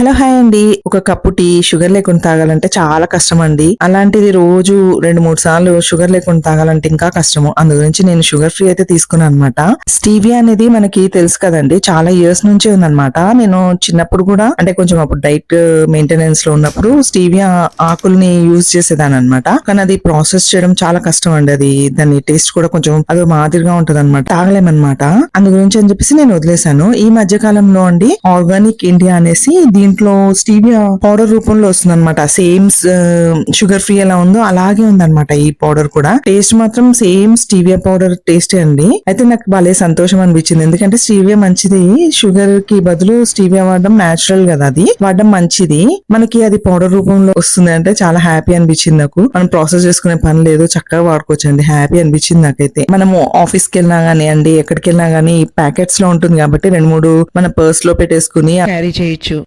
Hello hi అండి. ఒక cup tea sugar లేకుండా తాగాలంటే చాలా కష్టం అండి అలాంటిది రోజు రెండు మూడు సార్లు షుగర్ లేకుండా తాగాలంటే ఇంకా కష్టము. అందు గురించి నేను షుగర్ ఫ్రీ అయితే తీసుకున్నాను అనమాట స్టీవియా అనేది మనకి తెలుసు కదండి. చాలా ఇయర్స్ నుంచి ఉందన్నమాట. నేను చిన్నప్పుడు కూడా అంటే కొంచెం అప్పుడు డైట్ మెయింటెనెన్స్లో ఉన్నప్పుడు స్టీవియా ఆకుల్ని యూజ్ చేసేదాని అనమాట కానీ అది ప్రాసెస్ చేయడం చాలా కష్టం అండి అది. దాని టేస్ట్ కూడా కొంచెం అది మాదిరిగా ఉంటది అనమాట తాగలేమన్నమాట. అందు గురించి అని చెప్పేసి నేను వదిలేశాను. ఈ మధ్య కాలంలో అండి ఆర్గానిక్ ఇండియా అనేసి దీని దీంట్లో స్టీవియా పౌడర్ రూపంలో వస్తుంది అనమాట సేమ్ షుగర్ ఫ్రీ ఎలా ఉందో అలాగే ఉందన్నమాట ఈ పౌడర్ కూడా. టేస్ట్ మాత్రం సేమ్ స్టీవియా పౌడర్ టేస్ట్ అండి. అయితే నాకు భలే సంతోషం అనిపించింది. ఎందుకంటే స్టీవియా మంచిది. షుగర్కి బదులు స్టీవియా వాడడం న్యాచురల్ కదా అది. వాడడం మంచిది. మనకి అది పౌడర్ రూపంలో వస్తుంది అంటే చాలా హ్యాపీ అనిపించింది నాకు. మనం ప్రాసెస్ చేసుకునే పని లేదు. చక్కగా వాడుకోవచ్చు అండి హ్యాపీ అనిపించింది నాకైతే. మనము ఆఫీస్కి వెళ్ళినా గానీ అండి ఎక్కడికి వెళ్ళినా గానీ ప్యాకెట్స్లో ఉంటుంది కాబట్టి రెండు మూడు మన పర్స్లో పెట్టేసుకుని క్యారీ చేయొచ్చు.